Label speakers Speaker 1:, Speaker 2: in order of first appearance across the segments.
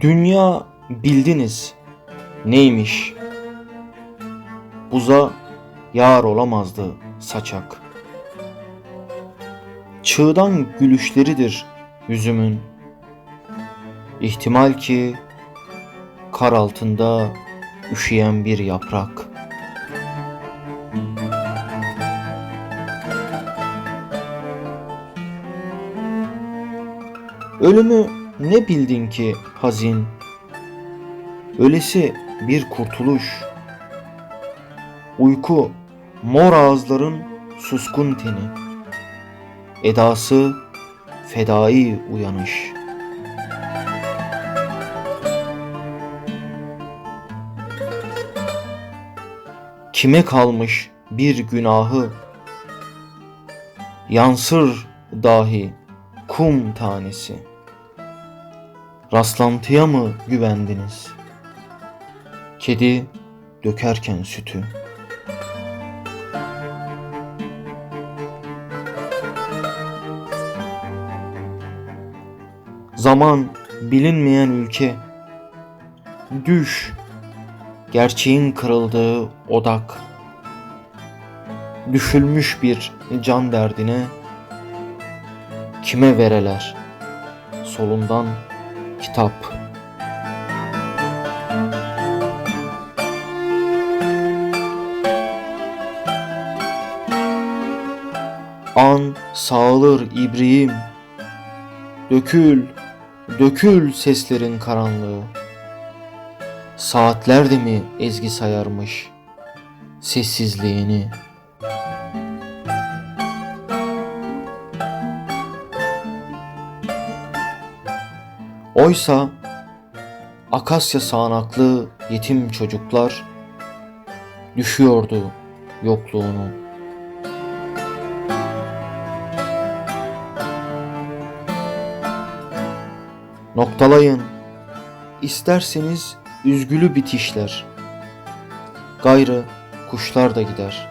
Speaker 1: Dünya bildiniz neymiş? Buza yar olamazdı saçak. Çığdan gülüşleridir yüzümün. İhtimal ki kar altında üşüyen bir yaprak. Ölümü ne bildin ki hazin? Ölesi bir kurtuluş. Uyku mor ağızların suskun teni. Edası fedai uyanış. Kime kalmış bir günahı? Yansır dahi kum tanesi. Rastlantıya mı güvendiniz? Kedi dökerken sütü. Zaman bilinmeyen ülke. Düş. Gerçeğin kırıldığı odak. Düşülmüş bir can derdine kime vereler? Solundan kitap. An sağılır ibriğim. Dökül, dökül seslerin karanlığı. Saatlerde mi ezgi sayarmış sessizliğini? Oysa Akasya sağanaklı yetim çocuklar düşüyordu yokluğunu. Noktalayın. İsterseniz üzgülü bitişler. Gayrı kuşlar da gider.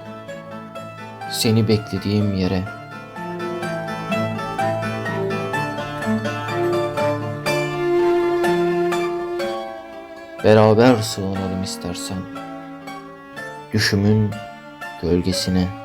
Speaker 1: Seni beklediğim yere. Beraber sığınalım istersen. Düşümün gölgesine.